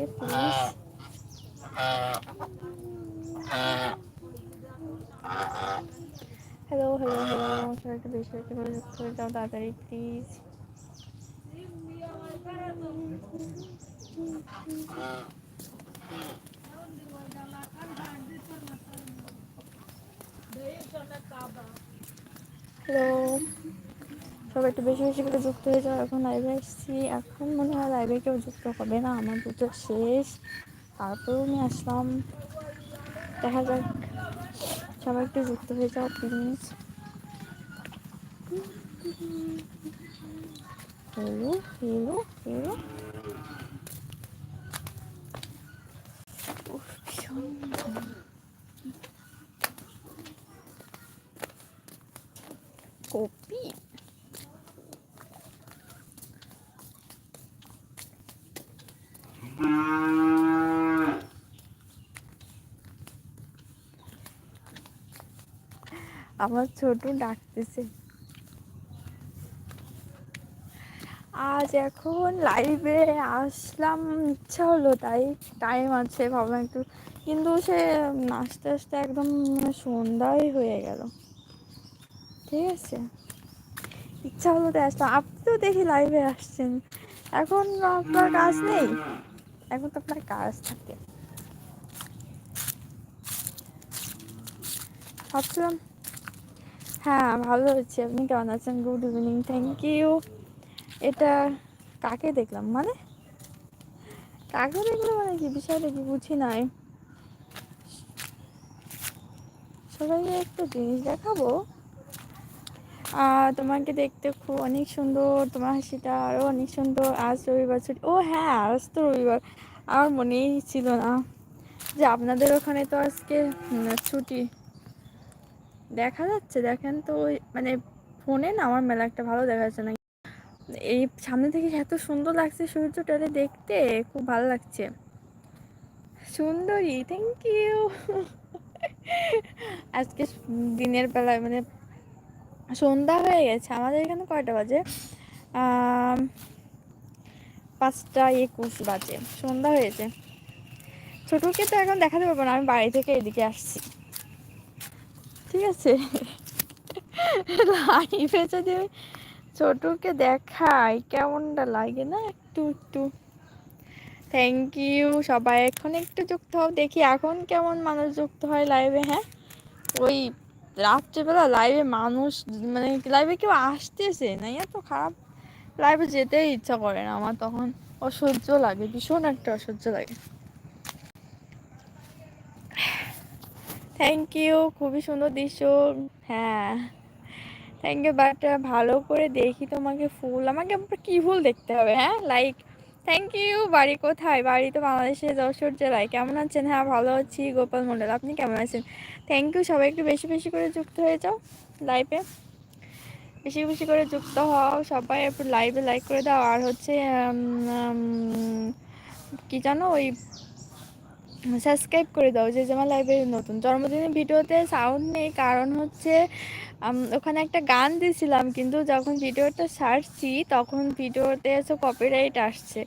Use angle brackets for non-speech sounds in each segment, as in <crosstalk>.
হয়ে যাও লাইভে প্লিজ হ্যালো হ্যালো হ্যালো সবাই একটু বেশি বেশি করে যুক্ত হয়ে যাও তাড়াতাড়ি প্লিজ হ্যালো সবাই একটু বেশি বেশি করে যুক্ত হয়ে যাও। এখন লাইভে এসেছি এখন মনে হয় লাইভে কেউ যুক্ত হবে না। আমার দুটো শেষ। তারপরেও আমি আসলাম। দেখা যাক। সবাই একটু যুক্ত হয়ে যাও প্লিজ হ্যালো হ্যালো হ্যালো। ভীষণ গরম। কপি আমার ছোট ডাকতেছে। আজ এখন লাইভে আসলাম, ইচ্ছা হলো, তাই টাইম আছে, ভাবলাম একটু। কিন্তু সে আস্তে আস্তে একদম মানে হয়ে গেল। ঠিক আছে? ইচ্ছা হলো তাই আসলাম। আপনি তো দেখি লাইভে আসছেন। এখন আপনার কাজ নেই? এখন তো আপনার কাজ থাকে ভাবছিলাম হ্যাঁ ভালো হচ্ছে, আপনি কেমন আছেন? গুড ইভিনিং থ্যাংক ইউ এটা কাকে দেখলাম? মানে? কাকে দেখলাম মানে কি? বিষয়টা কি বুঝি নাই। সবাইকে একটা জিনিস দেখাবো। তোমাকে দেখতে খুব অনেক সুন্দর, তোমার হাসিটা আরও অনেক সুন্দর। আজ রবিবার ছুটি। ও হ্যাঁ আজ তো রবিবার। আমার মনেই ছিল না যে আপনাদের ওখানে তো আজকে ছুটি। দেখা যাচ্ছে, দেখেন তো ওই মানে ফোনে না আমার মেলা একটা ভালো দেখা যাচ্ছে না এই সামনে থেকে এত সুন্দর লাগছে সূর্যটারে দেখতে, খুব ভালো লাগছে। সুন্দরী থ্যাংক ইউ আজকে দিনের বেলায় মানে সন্ধ্যা হয়ে গেছে, আমাদের এখানে কয়টা বাজে? পাঁচটা একুশ বাজে, সন্ধ্যা হয়েছে ছোটকে তো এখন দেখাতে পারব না, আমি বাড়ি থেকে এদিকে আসছি। ঠিক আছে? লাইভে যদি ছোটকে দেখাই, কেমনটা লাগে না একটু একটু। থ্যাংক ইউ সবাই এখন একটু যুক্ত হও, দেখি এখন কেমন মানুষ যুক্ত হয় লাইভে হ্যাঁ? ওই রাত্রেবেলা লাইভে মানুষ মানে লাইভে কেউ আসতেছে না এত খারাপ। লাইভে যেতেই ইচ্ছা করে না, আমার তখন অসহ্য লাগে, ভীষণ একটা অসহ্য লাগে। থ্যাংক ইউ খুবই সুন্দর দৃশ্য। হ্যাঁ থ্যাংক ইউ বাট ভালো করে দেখি তোমাকে ফুল। আমাকে কি ফুল দেখতে হবে হ্যাঁ? লাইক থ্যাংক ইউ বাড়ি কোথায়? বাড়ি তো বাংলাদেশের যশোর জেলায়। কেমন আছেন? হ্যাঁ ভালো আছি, গোপাল মন্ডল। আপনি কেমন আছেন? থ্যাংক ইউ সবাই একটু বেশি বেশি করে যুক্ত হয়ে যাও লাইভে বেশি বেশি করে যুক্ত হও। সবাই একটু লাইভে লাইক করে দাও। আর হচ্ছে কি জানো ওই সাবস্ক্রাইব করে দাও যে যেমন লাইভে নতুন। জন্মদিনের ভিডিওতে সাউন্ড নেই, কারণ হচ্ছে ওখানে একটা গান দিয়েছিলাম, কিন্তু যখন ভিডিওটা ছাড়ছি, তখন ভিডিওতে এসে কপিরাইট আসছে।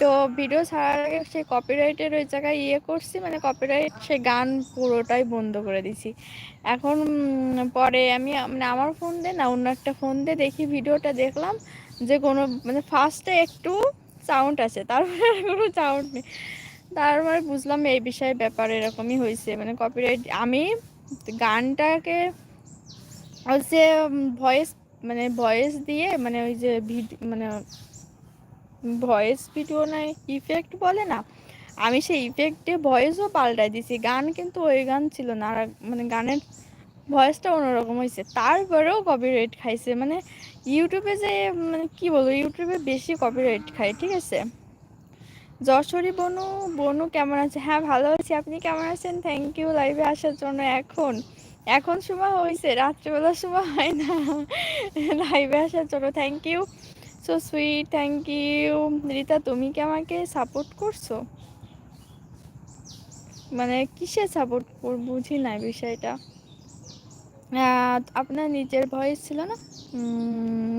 তো ভিডিও ছাড়ার আগে সেই কপিরাইটের ওই জায়গায় ইয়ে করছি মানে কপিরাইট সে গান পুরোটাই বন্ধ করে দিছি এখন পরে আমি মানে আমার ফোন দিয়ে না, অন্য একটা ফোন দিয়ে দেখি ভিডিওটা দেখলাম, যে কোনো মানে ফার্স্টে একটু সাউন্ড আছে তারপরে কোনো সাউন্ড নেই। তারপরে বুঝলাম এই বিষয়ে ব্যাপার এরকমই হয়েছে মানে কপিরাইট আমি গানটাকে হচ্ছে ভয়েস মানে ভয়েস দিয়ে মানে ওই যে ভিড মানে ভয়েস ভিডিও না ইফেক্ট বলে না, আমি সেই ইফেক্টে ভয়েসও পাল্টাই দিছি গান কিন্তু ওই গান ছিল না, আর মানে গানের ভয়েসটা অন্যরকম হয়েছে। তারপরেও কপিরাইট খাইছে মানে ইউটিউবে যে মানে কি বলব ইউটিউবে বেশি কপিরাইট খায়, ঠিক আছে? যশোরী বনু বনু কেমন আছে? হ্যাঁ ভালো আছি। আপনি কেমন আছেন? থ্যাংক ইউ লাইভে আসার জন্য এখন। এখন সময় হয়েছে রাত্রেবেলার সময় হয় না। লাইভে আসার জন্য। Thank you so sweet thank you Rita, তুমি কি আমাকে সাপোর্ট করছ? মানে কিসে সাপোর্ট বুঝি না বিষয়টা। আপনার নিজের ভয়েস ছিল না?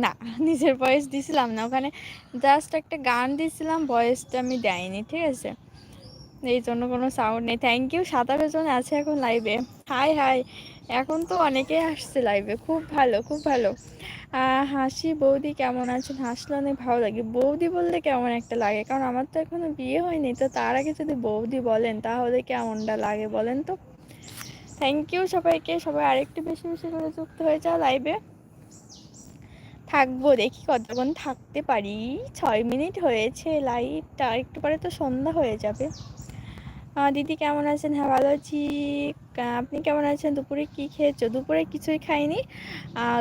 না, <laughs> নিজের ভয়েস দিছিলাম না। ওখানে জাস্ট একটা গান দিছিলাম ভয়েসটা আমি দেয়নি, ঠিক আছে? এই জন্য কোনো সাউন্ড নেই। থ্যাংক ইউ সাতারো জন আছে এখন লাইভে হাই হাই এখন তো অনেকেই আসছে লাইভে খুব ভালো খুব ভালো। হাসি, বৌদি কেমন আছেন? হাসলে অনেক ভালো লাগে। বৌদি বললে কেমন একটা লাগে? কারণ আমার তো এখনও বিয়ে হয়নি। তো তার আগে যদি বৌদি বলেন, তাহলে কেমনটা লাগে বলেন তো? থ্যাংক ইউ সবাইকে। সবাই আরেকটু বেশি বেশি করে যুক্ত হয়ে যাও লাইভে থাকব, দেখি কতক্ষণ থাকতে পারি। ছয় মিনিট হয়েছে লাইটটা একটু পরে তো সন্ধ্যা হয়ে যাবে। দিদি কেমন আছেন? হ্যাঁ ভালো আছি। আপনি কেমন আছেন? দুপুরে কি খেয়েছো? দুপুরে কিছুই খাইনি।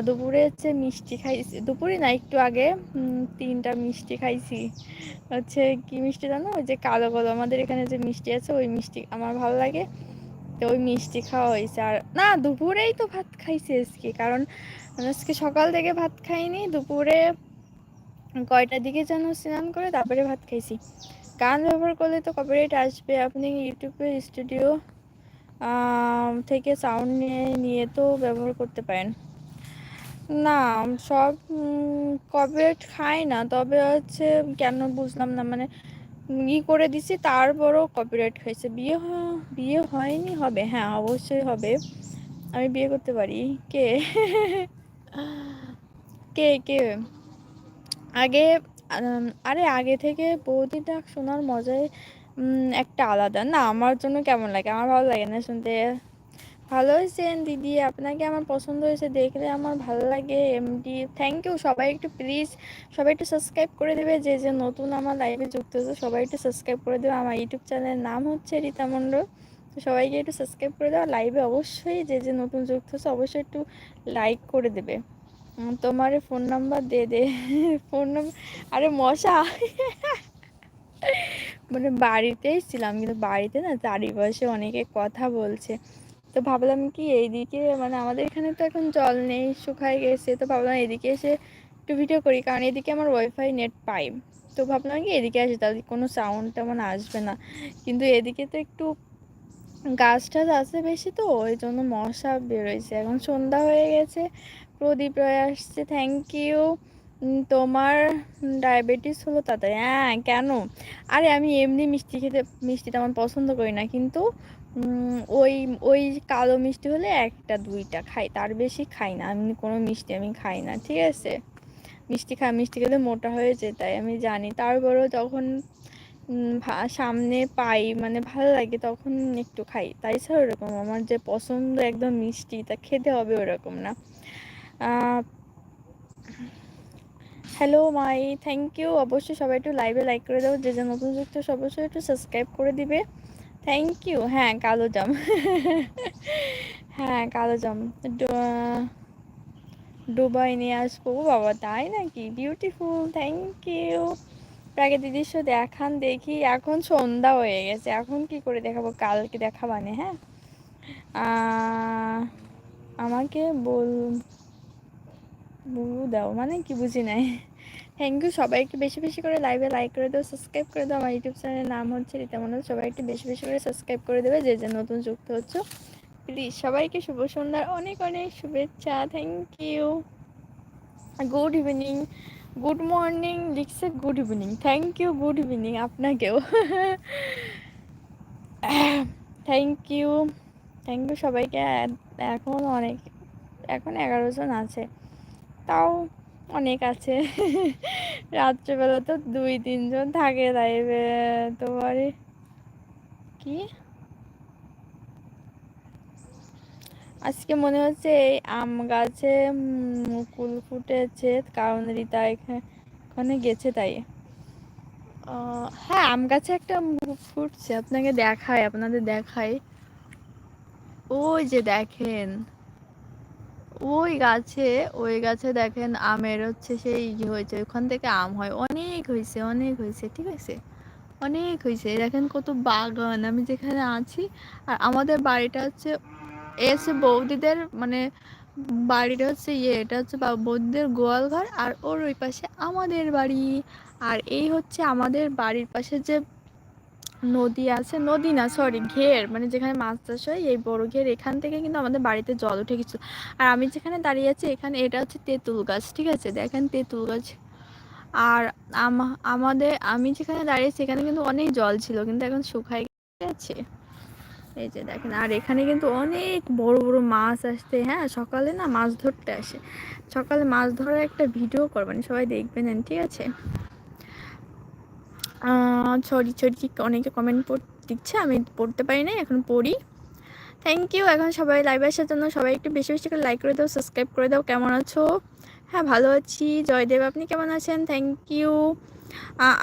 দুপুরে হচ্ছে মিষ্টি খাইছি। দুপুরে না, একটু আগে তিনটা মিষ্টি খাইছি। হচ্ছে কি মিষ্টি জানো? ওই যে কালো কালো, আমাদের এখানে যে মিষ্টি আছে, ওই মিষ্টি আমার ভালো লাগে। তো ওই মিষ্টি খাওয়া হয়েছে। আর না, দুপুরেই তো ভাত খাইছি আজকে। কারণ আজকে সকাল থেকে ভাত খাইনি, দুপুরে কয়টার দিকে যেন স্নান করে তারপরে ভাত খাইছি। গান ব্যবহার করলে তো কপিরাইট আসবে, আপনি ইউটিউবে স্টুডিও থেকে সাউন্ড নিয়ে তো ব্যবহার করতে পারেন। না, সব কপিরাইট খাই না, তবে হচ্ছে কেন বুঝলাম না মানে ই করে দিছি, তারপরও কপিরাইট খাইছে। বিয়ে বিয়ে হয়নি, হবে হ্যাঁ অবশ্যই হবে। আমি বিয়ে করতে পারি। কে? কে কে? আগে আরে আগে থেকে বৌদি ডাক শোনার মজাই একটা আলাদা। না, আমার জন্য কেমন লাগে? আমার ভালো লাগে না শুনতে। ভালো হয়েছেন দিদি? আপনাকে আমার পছন্দ হয়েছে, দেখলে আমার ভালো লাগে। এমডি থ্যাংক ইউ সবাই একটু প্লিজ সবাই একটু সাবস্ক্রাইব করে দেবে। যে যে নতুন আমার লাইভে যুক্ত হয়েছে, সবাই একটু সাবস্ক্রাইব করে দেবে। আমার ইউটিউব চ্যানেলের নাম হচ্ছে রীতা মণ্ডল। তো সবাইকে একটু সাবস্ক্রাইব করে দেওয়া লাইভে অবশ্যই যে যে নতুন যুক্ত হচ্ছে, অবশ্যই একটু লাইক করে দেবে। তোমার ফোন নাম্বার দে দে। ফোন নাম্বার আরে মশা! মানে বাড়িতেই ছিলাম কিন্তু বাড়িতে না চারিপাশে অনেকে কথা বলছে। তো ভাবলাম কি, এইদিকে মানে আমাদের এখানে তো এখন জল নেই, শুকায় গেছে। তো ভাবলাম এদিকে এসে একটু ভিডিও করি, কারণ এদিকে আমার ওয়াইফাই নেট পাই। তো ভাবলাম কি, এদিকে আসে, তাহলে কোনো সাউন্ড তেমন আসবে না। কিন্তু এদিকে তো একটু গাছ টাছ আছে বেশি তো, ওই জন্য মশা বেরোইছে। এখন সন্ধ্যা হয়ে গেছে, প্রদীপ রয় আসছে থ্যাংক ইউ তোমার ডায়াবেটিস হলো তাড়াতাড়ি হ্যাঁ কেন? আরে আমি এমনি মিষ্টি খেতে, মিষ্টিটা আমার পছন্দ করি না, কিন্তু ওই ওই কালো মিষ্টি হলে একটা, দুইটা খাই, তার বেশি খাই না। আমি কোনো মিষ্টি আমি খাই না, ঠিক আছে? মিষ্টি খাই মিষ্টি খেলে মোটা হয়ে যায়, তাই আমি জানি। তারপরেও যখন সামনে পাই মানে ভালো লাগে, তখন একটু খাই। তাই ছাড়া ওরকম, আমার যে পছন্দ একদম মিষ্টি, তা খেতে হবে ওরকম না। হ্যালো মাই থ্যাংক ইউ অবশ্যই সবাই একটু লাইভে লাইক করে দাও, যে যে নতুন যুক্ত অবশ্যই একটু সাবস্ক্রাইব করে দিবে। থ্যাংক ইউ হ্যাঁ কালো জাম। হ্যাঁ কালো জাম। ডুবাই নিয়ে আসব। বাবা, তাই নাকি? বিউটিফুল থ্যাংক ইউ প্রাকৃতিক দৃশ্য দেখান দেখি, এখন সন্ধ্যা হয়ে গেছে। এখন কি করে দেখাবো? কালকে দেখাবানে হ্যাঁ? আমাকে বল বলু দাও মানে কি বুঝি নাই। থ্যাংক ইউ সবাই একটু বেশি বেশি করে লাইভে লাইক করে দাও সাবস্ক্রাইব করে দাও। আমার ইউটিউব চ্যানেলের নাম হচ্ছে রীতা মনোজ সবাই একটু বেশি বেশি করে সাবস্ক্রাইব করে দেবে, যে যে নতুন যুক্ত হচ্ছে। প্লিজ সবাইকে শুভ সন্ধ্যার অনেক অনেক শুভেচ্ছা। Thank you good evening good morning লিখছে good evening thank you good evening আপনাকেও থ্যাংক ইউ থ্যাংক ইউ সবাইকে। এখন অনেক, এখন এগারো জন আছে। তাও অনেক আছে। রাত্রেবেলা তো দুই, তিনজন থাকে লাইভে তোমার কি? আজকে মনে হচ্ছে এই আম গাছে মুকুল ফুটেছে, কারণ রিতা এখানে গেছে তাই। হ্যাঁ আম গাছে একটা ফুটছে, আপনাকে দেখায় আপনাদের দেখায় ওই যে দেখেন, ওই গাছে ওই গাছে দেখেন আমের হচ্ছে সেই হয়েছে, ওখান থেকে আম হয়। অনেক হয়েছে অনেক হয়েছে, ঠিক আছে? অনেক হয়েছে। দেখেন কত বাগান, আমি যেখানে আছি, আর আমাদের বাড়িটা হচ্ছে এসে বৌদিদের মানে বাড়িটা হচ্ছে ইয়ে এটা হচ্ছে বৌদিদের গোয়াল ঘর আর ওর ওই পাশে আমাদের বাড়ি। আর এই হচ্ছে আমাদের বাড়ির পাশে যে নদী আছে, নদী না সরি ঘের মানে যেখানে মাছ চাষ হয়, এই বড় ঘের এখান থেকে কিন্তু আমাদের বাড়িতে জল উঠে গেছিল। আর আমি যেখানে দাঁড়িয়ে আছি এখানে এটা হচ্ছে তেঁতুল গাছ, ঠিক আছে? দেখেন তেঁতুল গাছ। আর আমাদের, আমি যেখানে দাঁড়িয়ে এখানে কিন্তু অনেক জল ছিল, কিন্তু এখন শুকাই গেছে। এই যে দেখেন, আর এখানে কিন্তু অনেক বড় বড় মাছ আসতে হ্যাঁ সকালে না মাছ ধরতে আসে। সকালে মাছ ধরার একটা ভিডিও করবেন, সবাই দেখবেন ঠিক আছে? ছড়ি ছড়ি অনেকে কমেন্ট দিচ্ছে, আমি পড়তে পারি না এখন পড়ি। থ্যাংক ইউ এখন সবাই লাইভ আসার জন্য সবাই একটু বেশি বেশি করে লাইক করে দাও সাবস্ক্রাইব করে দাও, কেমন আছো? হ্যাঁ ভালো আছি, জয়দেব, আপনি কেমন আছেন? থ্যাংক ইউ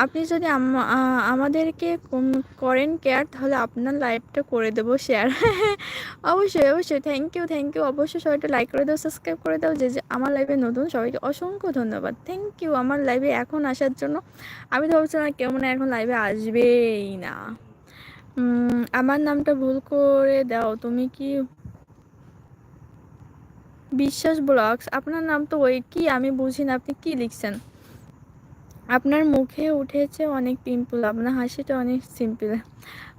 আপনি যদি আমাদেরকে করেন কেয়ার, তাহলে আপনার লাইভটা করে দেবো শেয়ার। <laughs> অবশ্যই অবশ্যই। থ্যাংক ইউ থ্যাংক ইউ অবশ্যই সবাইটা লাইক করে দাও সাবস্ক্রাইব করে দাও। যে আমার লাইভে নতুন, সবাইকে অসংখ্য ধন্যবাদ। থ্যাংক ইউ আমার লাইভে এখন আসার জন্য। আমি তো ভাবছিলাম কেউ মনে এখন লাইভে আসবেই না। আমার নামটা ভুল করে দাও। তুমি কি বিশ্বাস ব্লগস? আপনার নাম তো ওই কি? আমি বুঝি না আপনি কি লিখছেন? আপনার মুখে উঠেছে অনেক পিম্পল, আপনার হাসিটা অনেক সিম্পল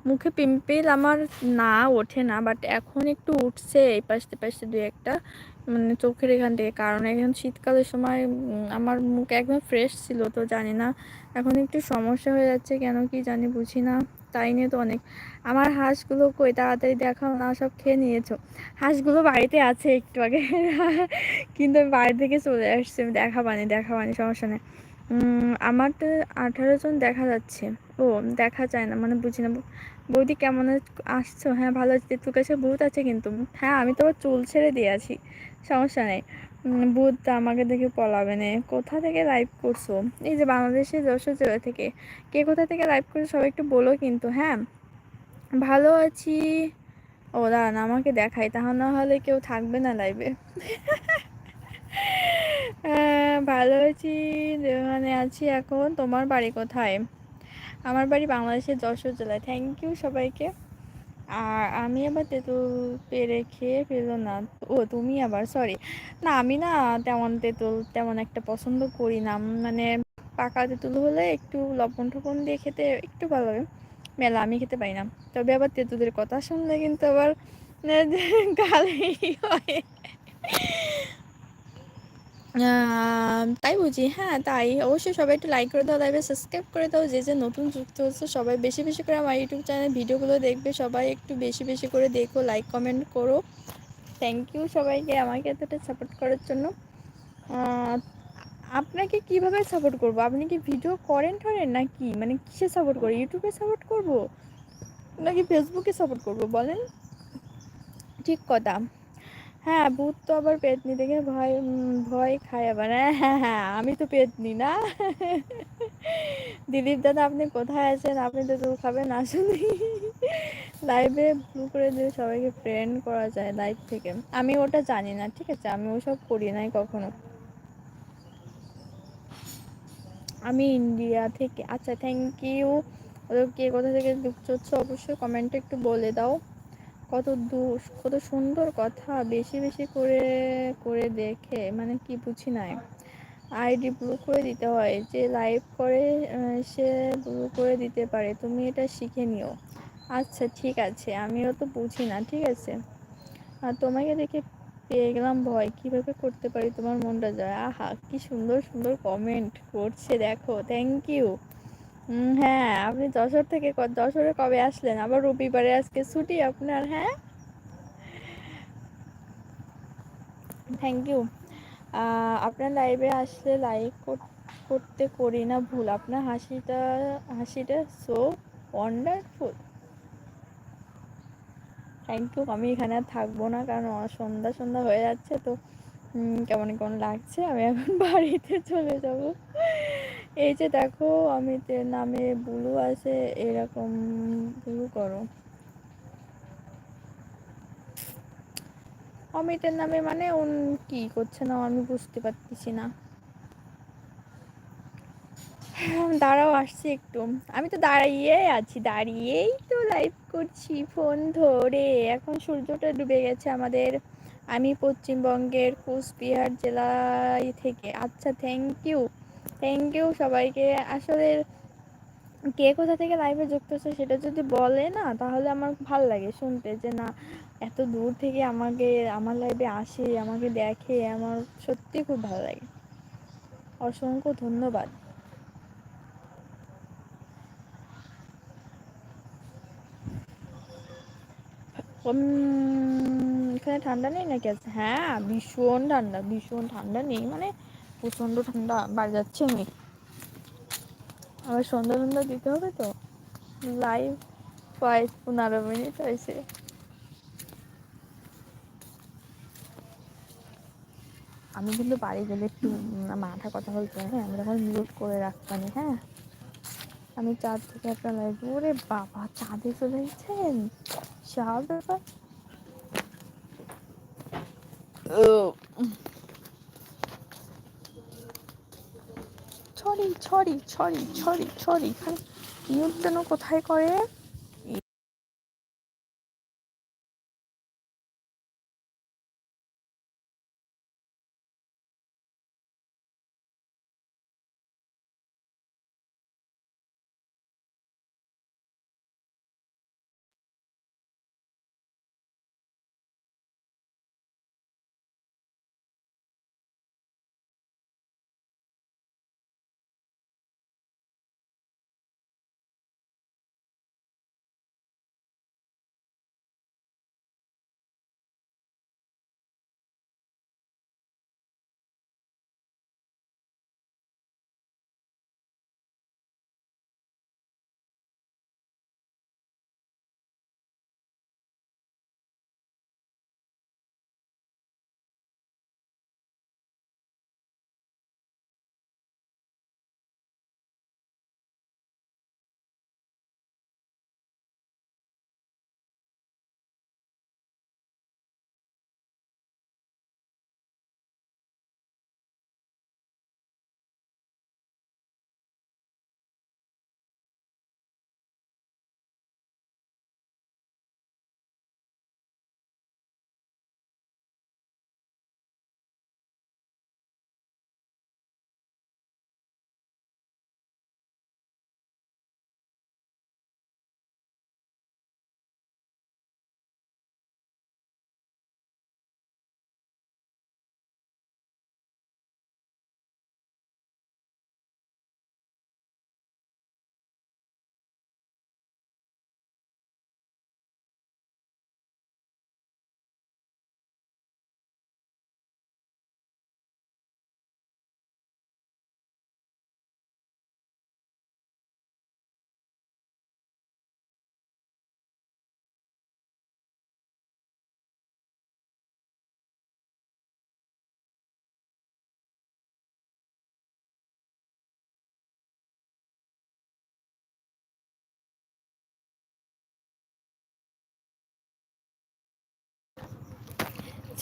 মুখে পিম্পল আমার না ওঠে না বাট এখন একটু উঠছে এই পাশে পাশে দু একটা মানে চোখের এখান থেকে, কারণ এখন শীতকালের সময় আমার মুখ একদম ফ্রেশ ছিল তো জানি না। এখন একটু সমস্যা হয়ে যাচ্ছে, কেন কি জানি বুঝি না, তাই নিয়ে তো অনেক। আমার হাঁসগুলো কই? তাড়াতাড়ি দেখাও না, সব খেয়ে নিয়েছো। হাঁসগুলো বাড়িতে আছে একটু আগে, <laughs> কিন্তু আমি বাড়ি থেকে চলে আসছি দেখাবানি দেখাবানি সমস্যা নেই। আমার তো আঠারো জন দেখা যাচ্ছে। ও, দেখা যায় না মানে বুঝি না। বৌদি কেমন আসছো? হ্যাঁ ভালো আছে। তোর কাছে ভূত আছে কিন্তু। হ্যাঁ আমি তো আবার চুল ছেড়ে দিয়ে আছি। সমস্যা নেই। ভূত আমাকে দেখে পলাবে না। কোথা থেকে লাইভ করছ? এই যে বাংলাদেশের যশোর জেলা থেকে। কে কোথা থেকে লাইভ করছ সবাই একটু বলো কিন্তু হ্যাঁ? ভালো আছি। ও, দাঁড়ান, আমাকে দেখাই। তাহলে না হলে কেউ থাকবে না লাইভে <laughs> ভালো আছি। মানে আছি এখন। তোমার বাড়ি কোথায়? আমার বাড়ি বাংলাদেশের যশোর জেলায়। থ্যাংক ইউ সবাইকে। আর আমি আবার তেঁতুল পেরে খেয়ে ফেলো না। ও, তুমি আবার? সরি না, আমি না তেমন তেঁতুল তেমন একটা পছন্দ করি না। মানে পাকা তেঁতুল হলে একটু লবণ টপন দিয়ে খেতে একটু ভালো লাগে। মেলা আমি খেতে পারি না। তবে আবার তেঁতুলের কথা শুনলে কিন্তু আবার গালে হয়। তাই বুঝি। হ্যাঁ তাই। অবশ্যই সবাই একটু লাইক করে দাও তাই সাবস্ক্রাইব করে দাও। যে যে নতুন যুক্ত হচ্ছে, সবাই বেশি বেশি করে আমার ইউটিউব চ্যানেল ভিডিওগুলো দেখবে। সবাই একটু বেশি বেশি করে দেখো লাইক কমেন্ট করো। থ্যাংক ইউ সবাইকে আমাকে এতটা সাপোর্ট করার জন্য। আপনাকে কীভাবে সাপোর্ট করব? আপনি কি ভিডিও করেন টরেন নাকি? মানে কিসে সাপোর্ট করে ইউটিউবে সাপোর্ট করব? নাকি ফেসবুকে সাপোর্ট করব? বলেন। ঠিক কথা। হ্যাঁ ভূত তো আবার পেতনি দেখে ভয় ভয় খায় আবার। হ্যাঁ হ্যাঁ হ্যাঁ আমি তো পেতনি না। দিলীপ দাদা, আপনি কোথায় আছেন? আপনি তো দূর খাবেন, আসুন। লাইভে ব্লু করে দিয়ে সবাইকে ফ্রেন্ড করা যায় লাইভ থেকে। আমি ওটা জানি না, ঠিক আছে? আমি ওসব করি নাই কখনো। আমি ইন্ডিয়া থেকে আচ্ছা থ্যাংক ইউ কে কোথা থেকে যুক্ত হচ্ছে অবশ্যই কমেন্টে একটু বলে দাও। কত দূর, কত সুন্দর কথা বেশি বেশি করে করে দেখে মানে কি বুঝি নাই। আইডি ব্লু করে দিতে হয়, যে লাইভ করে সে ব্লু করে দিতে পারে, তুমি এটা শিখে নিও। আচ্ছা ঠিক আছে, আমিও তো বুঝি না, ঠিক আছে। আর তোমাকে দেখে পেয়ে গেলাম ভয়, কীভাবে করতে পারি, তোমার মনটা যায়। আহা, কি সুন্দর সুন্দর কমেন্ট করছে, দেখো থ্যাংক ইউ হ্যাঁ আপনি যশোর থেকে যশোরে কবে আসলেন? আবার রবিবারে আজকে ছুটি আপনার হ্যাঁ? থ্যাংক ইউ আপনার লাইভে আসলে লাইক করতে করি না ভুল। আপনার হাসিটা হাসিটা সো ওয়ান্ডারফুল থ্যাংক ইউ আমি এখানে আর থাকব না, কারণ সন্ধ্যা সন্ধ্যা হয়ে যাচ্ছে, তো কেমন কেমন লাগছে, আমি এখন <laughs> বাড়িতে চলে যাব। এই যে দেখো অমিতের নামে বুলু আছে, এরকম বুলু করো। অমিতের নামে মানে উন কি করছে না, আমি বুঝতে পারতেছি না। দাঁড়াও, আসছি একটু। আমি তো দাঁড়িয়ে আছি, দাঁড়িয়েই তো লাইভ করছি ফোন ধরে। এখন সূর্যটা ডুবে গেছে আমাদের। আমি পশ্চিমবঙ্গের কুচবিহার জেলায় থেকে। আচ্ছা থ্যাংক ইউ থ্যাংক ইউ সবাইকে। আসলে কে কোথা থেকে লাইভে যুক্ত হচ্ছে সেটা যদি বলে না, তাহলে আমার ভালো লাগে শুনতে যে না, এত দূর থেকে আমাকে, আমার লাইভে আসে, আমাকে দেখে, আমার সত্যি খুব ভালো লাগে। অসংখ্য ধন্যবাদ। এখানে ঠান্ডা নেই নাকি? আছে হ্যাঁ ভীষণ ঠান্ডা ভীষণ ঠান্ডা নেই মানে প্রচণ্ড ঠান্ডা, বাড়ি যাচ্ছে আমি। আবার সন্ধ্যা সন্ধ্যা দিতে হবে তো? লাইভ প্রায় পনেরো মিনিট হয়েছে। আমি কিন্তু বাড়ি গেলে একটু মাথা কথা বলতে হ্যাঁ আমি তখন মিউট করে রাখতাম হ্যাঁ। আমি চাঁদ থেকে একটা লাইভ ওরে বাবা, চাঁদে চলে গেছেন চা ব্যাপার ছড়ি ছড়ি ছড়ি ছড়ি ছড়ি খালি মিউট যেন কোথায় করে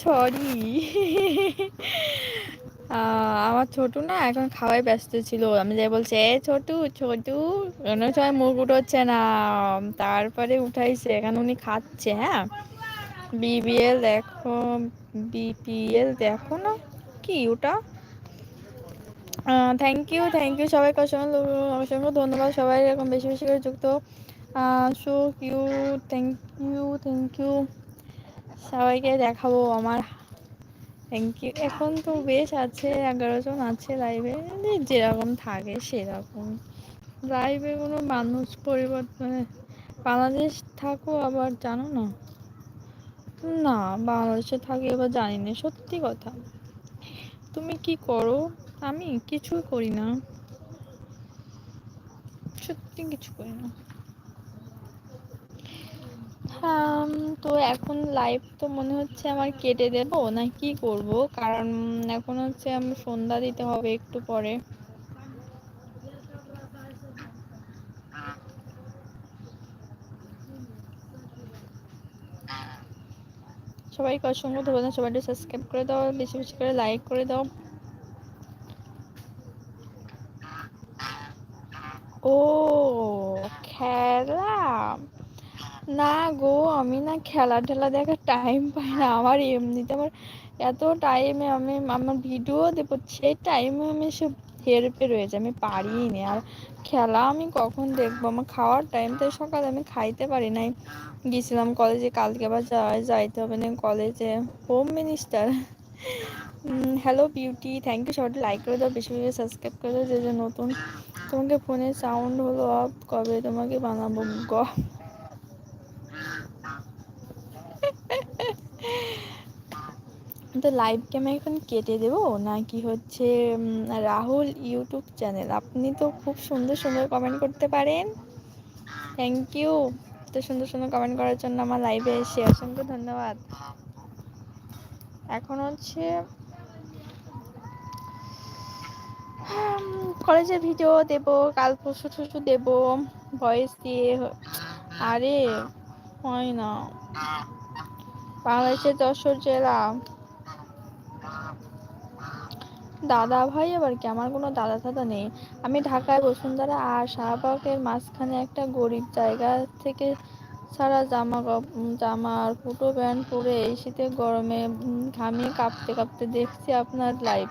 সরি আমার ছোটু না এখন খাওয়াই ব্যস্ত ছিল। আমি যাই বলছি, এ ছোটু ছোটু অন্য সময় মুখ উঠোচ্ছে না। তারপরে উঠাইছে। এখন উনি খাচ্ছে হ্যাঁ? বিবিএল দেখো বিপিএল দেখো না কি ওটা? থ্যাংক ইউ থ্যাংক ইউ সবাইকে অসংখ্য অসংখ্য ধন্যবাদ। সবাই এরকম বেশি বেশি করে যুক্ত। So Q thank you thank you সবাইকে দেখাবো আমার। থ্যাংক ইউ এখন তো বেশ আছে, এগারো জন আছে লাইভে যেরকম থাকে সেরকম। লাইভে কোনো মানুষ পরিবর্তন বাংলাদেশ থাকো আবার জানো না? না, বাংলাদেশে থাকি এবার জানি না, সত্যি কথা। তুমি কি করো? আমি কিছুই করি না। সত্যি কিছু করি না। তো এখন লাইভ তো মনে হচ্ছে আমার কেটে দেব, না কি করব? কারণ এখন হচ্ছে আমি সন্ধ্যা দিতে হবে একটু পরে। সবাইকে অসংখ্য ধন্যবাদ সবাইকে সাবস্ক্রাইব করে দাও, বেশি বেশি করে লাইক করে দাও। ও, খেলা! না গো, আমি না খেলা টেলা দেখার টাইম পাই না। আমার এমনিতে আমার এত টাইমে আমি, আমার ভিডিও দেবো, সেই টাইমে আমি সে হেরপে রয়েছে, আমি পারিই নি আর খেলা আমি কখন দেখব? আমার খাওয়ার টাইম তো সকালে আমি খাইতে পারি নাই। গেছিলাম কলেজে কালকে আবার যাইতে হবে না কলেজে home minister hello beauty thank you সবাই লাইক করে দাও, বেশি বেশি সাবস্ক্রাইব করে দাও, যে যে নতুন। তোমাকে ফোনে সাউন্ড হলো অফ কবে তোমাকে বানাবো? গ তো লাইভকে আমি এখন কেটে দেবো? নাকি হচ্ছে রাহুল ইউটিউব চ্যানেল আপনি তো খুব সুন্দর সুন্দর কমেন্ট করতে পারেন। থ্যাংক ইউ এত সুন্দর সুন্দর কমেন্ট করার জন্য আমার লাইভে এসে অসংখ্য ধন্যবাদ। এখন হচ্ছে কলেজের ভিডিও দেব, কাল পরশু টরশু দেব ভয়েস দিয়ে। আরে, হয় না। বাংলাদেশের যশোর জেলা। দাদা ভাই আবার কি? আমার কোনো দাদা দাদা নেই। আমি ঢাকায় বসুন্ধরা আর শাহবাগের মাঝখানে একটা গরিব জায়গা থেকে সারা জামা জামা আর ফুটো প্যান্ট পরে এই শীতে গরমে ঘামিয়ে কাঁপতে কাঁপতে দেখছি আপনার লাইফ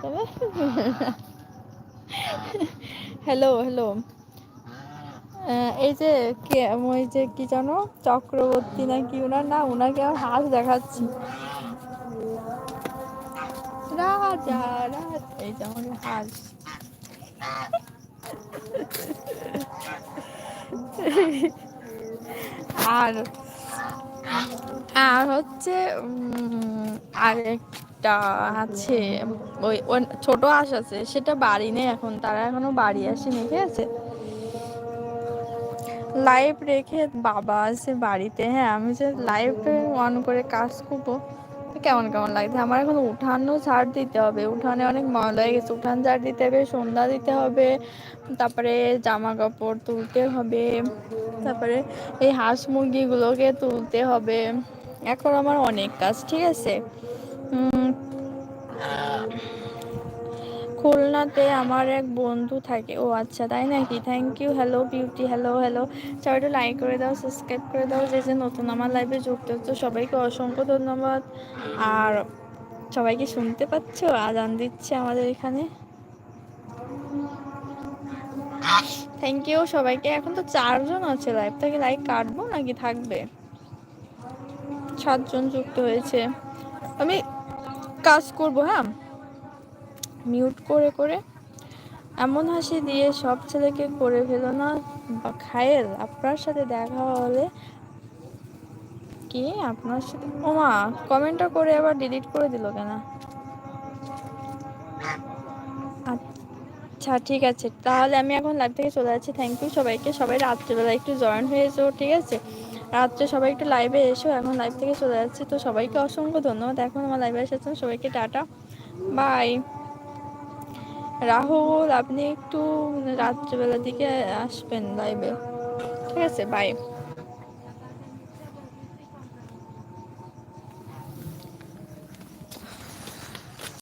হ্যালো হ্যালো এই যে কে ওই যে কি জানো? চক্রবর্তী না কি ওনার না ওনাকে আমার হাত দেখাচ্ছি। আর আর হচ্ছে আর একটা আছে, ওই ছোট হাঁস আছে, সেটা বাড়ি নেই এখন, তারা এখনও বাড়ি আসেনি, ঠিক আছে? লাইভ রেখে বাবা আছে বাড়িতে হ্যাঁ আমি যে লাইভ অন করে কাজ করব। কেমন কেমন লাগছে? আমার এখন উঠানও ছাড় দিতে হবে। উঠানে অনেক ময়লা হয়ে গেছে। উঠান ছাড় দিতে হবে, সন্ধ্যা দিতে হবে, তারপরে জামা কাপড় তুলতে হবে, তারপরে এই হাঁস মুরগিগুলোকে তুলতে হবে। এখন আমার অনেক কাজ, ঠিক আছে? খুলনাতে আমার এক বন্ধু থাকে। ও আচ্ছা তাই নাকি? Thank you hello beauty hello hello সবাই একটু লাইক করে দাও সাবস্ক্রাইব করে দাও, যে যে নতুন আমার লাইভে যুক্ত হচ্ছে, সবাইকে অসংখ্য ধন্যবাদ। আর সবাইকে শুনতে পাচ্ছ? আজান দিচ্ছে আমাদের এখানে। থ্যাংক ইউ সবাইকে। এখন তো চারজন আছে লাইভ থেকে লাইক কাটবো নাকি থাকবে? সাতজন যুক্ত হয়েছে। আমি কাজ করব হ্যাঁ? মিউট করে করে এমন হাসি দিয়ে সব ছেলেকে করে ফেলো না। বা খায়েল, আপনার সাথে দেখা হলে কি আপনার সাথে? ওমা কমেন্টটা করে আবার ডিলিট করে দিল কেন? আচ্ছা ঠিক আছে। তাহলে আমি এখন লাইভ থেকে চলে যাচ্ছি। থ্যাংক ইউ সবাইকে। সবাই রাত্রেবেলা একটু জয়েন হয়েছো, ঠিক আছে? রাত্রে সবাই একটু লাইভে এসো। এখন লাইভ থেকে চলে যাচ্ছি। তো সবাইকে অসংখ্য ধন্যবাদ। এখন আমার লাইভে এসেছেন। সবাইকে টাটা। বাই রাহুল আপনি একটু রাত্রেবেলার দিকে আসবেন লাইভে ঠিক আছে বাই